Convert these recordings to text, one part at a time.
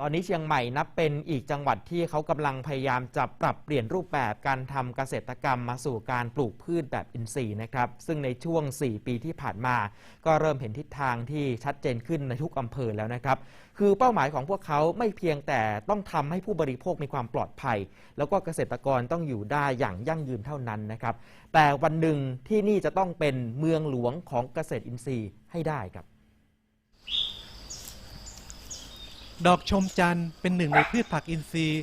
ตอนนี้เชียงใหม่นับเป็นอีกจังหวัดที่เขากำลังพยายามจะปรับเปลี่ยนรูปแบบการทำเกษตรกรรมมาสู่การปลูกพืชแบบอินทรีย์นะครับ ซึ่งในช่วง 4 ปีที่ผ่านมา ก็เริ่มเห็นทิศทางที่ชัดเจนขึ้นในทุกอำเภอแล้วนะครับ คือเป้าหมายของพวกเขาไม่เพียงแต่ต้องทำให้ผู้บริโภคมีความปลอดภัย แล้วก็เกษตรกรต้องอยู่ได้อย่างยั่งยืนเท่านั้นนะครับ แต่วันหนึ่งที่นี่จะต้องเป็นเมืองหลวงของเกษตรอินทรีย์ให้ได้ครับ ดอกชมจันทร์เป็นหนึ่งในพืชผักอินทรีย์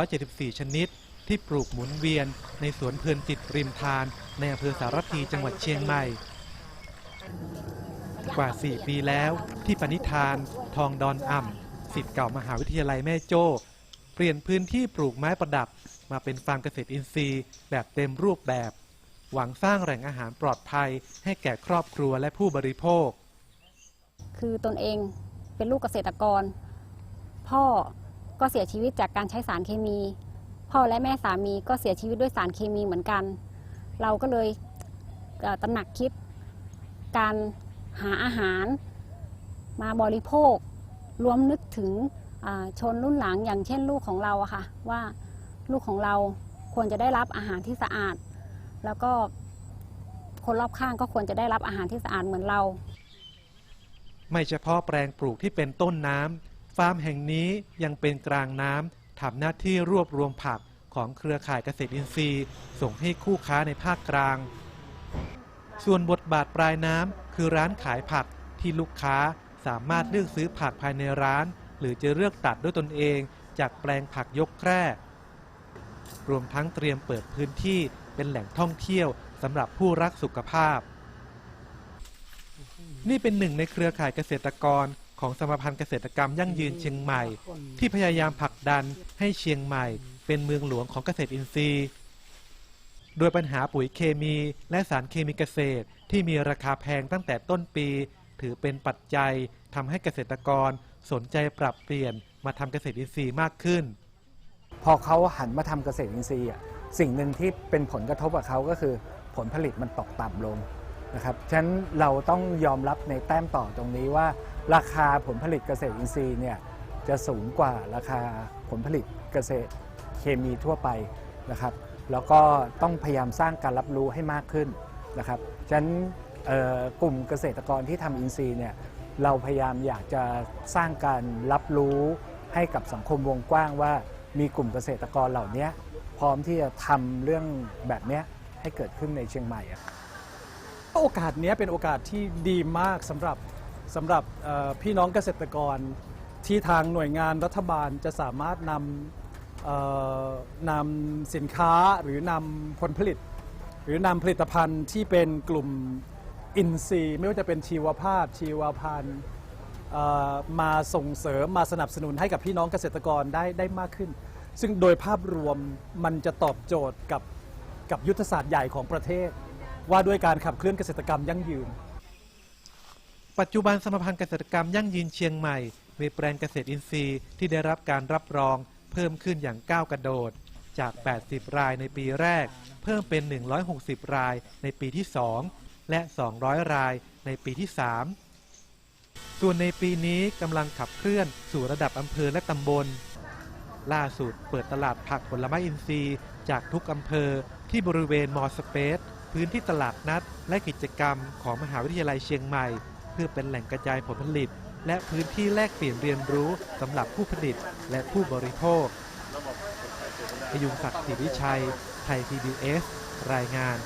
174 ชนิด ที่ปลูกหมุนเวียน ในสวนเพลินจิตริมทาน ในอำเภอสารพีจังหวัดเชียงใหม่ กว่า 4 ปีแล้ว ที่ปณิธาน ทองดอนอ่ำสิทธิ์เก่ามหาวิทยาลัยแม่โจ้ เปลี่ยนพื้นที่ปลูกไม้ประดับ มาเป็นฟาร์มเกษตรอินทรีย์ แบบเต็มรูปแบบ หวังสร้างแหล่งอาหารปลอดภัย ให้แก่ครอบครัวและผู้บริโภค คือตนเองเป็นลูกเกษตรกร พ่อก็เสียชีวิตจากการใช้สารเคมี พ่อและแม่สามีก็เสียชีวิตด้วยสารเคมีเหมือนกัน เราก็เลยตระหนักคิดการหาอาหารมาบริโภค รวมนึกถึงชนรุ่นหลังอย่างเช่นลูกของเราอะค่ะ ว่าลูกของเราควรจะได้รับอาหารที่สะอาด แล้วก็คนรอบข้างก็ควรจะได้รับอาหารที่สะอาดเหมือนเรา ไม่เฉพาะแปลงปลูกที่เป็นต้นน้ำ ฟาร์มแห่งนี้ยังเป็นกลางน้ำทำหน้าที่รวบรวมผักของเครือข่ายเกษตรอินทรีย์ ส่งให้คู่ค้าในภาคกลาง ส่วนบทบาทปลายน้ำคือร้านขายผักที่ลูกค้าสามารถเลือกซื้อผักภายในร้าน หรือจะเลือกตัดด้วยตนเองจากแปลงผักยกแคร่รวมทั้งเตรียมเปิดพื้นที่เป็นแหล่งท่องเที่ยวสำหรับผู้รักสุขภาพ นี่เป็นหนึ่งในเครือข่ายเกษตรกร ของสมาพันธ์เกษตรกรรมยั่งยืนเชียงใหม่ ที่พยายามผลักดันให้เชียงใหม่ เป็นเมืองหลวงของเกษตรอินทรีย์ โดยปัญหาปุ๋ยเคมีและสารเคมีเกษตรที่มีราคาแพงตั้งแต่ต้นปี ถือเป็นปัจจัยทำให้เกษตรกรสนใจปรับเปลี่ยนมาทำเกษตรอินทรีย์มากขึ้น พอเขาหันมาทำเกษตรอินทรีย์อะสิ่งหนึ่งที่เป็นผลกระทบกับเขาก็คือผลผลิตมันตกต่ำลงนะครับ ฉะนั้นเราต้องยอมรับในแต้มต่อตรงนี้ว่า ราคาผลผลิตเกษตรอินทรีย์เนี่ยจะสูงกว่าราคาผลผลิตเกษตรเคมีทั่วไปนะครับ แล้วก็ต้องพยายามสร้างการรับรู้ให้มากขึ้นนะครับฉะนั้นกลุ่มเกษตรกรที่ทำอินทรีย์เนี่ยเราพยายามอยากจะสร้างการรับรู้ให้กับสังคมวงกว้างว่ามีกลุ่มเกษตรกรเหล่านี้พร้อมที่จะทำเรื่องแบบนี้ให้เกิดขึ้นในเชียงใหม่โอกาสเนี้ยเป็นโอกาสที่ดีมากสำหรับ สำหรับพี่น้องเกษตรกรที่ทางหน่วยงานรัฐบาลจะสามารถนำนำสินค้าหรือนำผลผลิต หรือนำผลิตภัณฑ์ที่เป็นกลุ่มอินทรีย์ ไม่ว่าจะเป็นชีวภาพ ชีวพันธุ์มาส่งเสริมมาสนับสนุนให้กับพี่น้องเกษตรกรได้ได้มากขึ้น ซึ่งโดยภาพรวมมันจะตอบโจทย์กับกับยุทธศาสตร์ใหญ่ของประเทศ ว่าด้วยการขับเคลื่อนเกษตรกรรมยั่งยืน ปัจจุบันสมาพันธ์เกษตรกรรมยั่งยืนเชียงใหม่ มีแปลงเกษตรอินทรีย์ที่ได้รับการรับรองเพิ่มขึ้นอย่างก้าวกระโดด จาก 80 รายในปีแรก เพิ่มเป็น 160 รายในปีที่ 2 และ 200 รายในปีที่ 3 ส่วนในปีนี้กำลังขับเคลื่อนสู่ระดับอำเภอและตำบล ล่าสุดเปิดตลาดผักผลไม้อินทรีย์จากทุกอำเภอที่บริเวณมอสเปซพื้นที่ตลาดนัด และกิจกรรมของมหาวิทยาลัยเชียงใหม่ พื่อเป็นแหล่งกระจายผลผลิต และพื้นที่แลกเปลี่ยนเรียนรู้สำหรับผู้ผลิตและผู้บริโภคพยุงศักดิ์ศรีวิชัย ไทย PBS รายงาน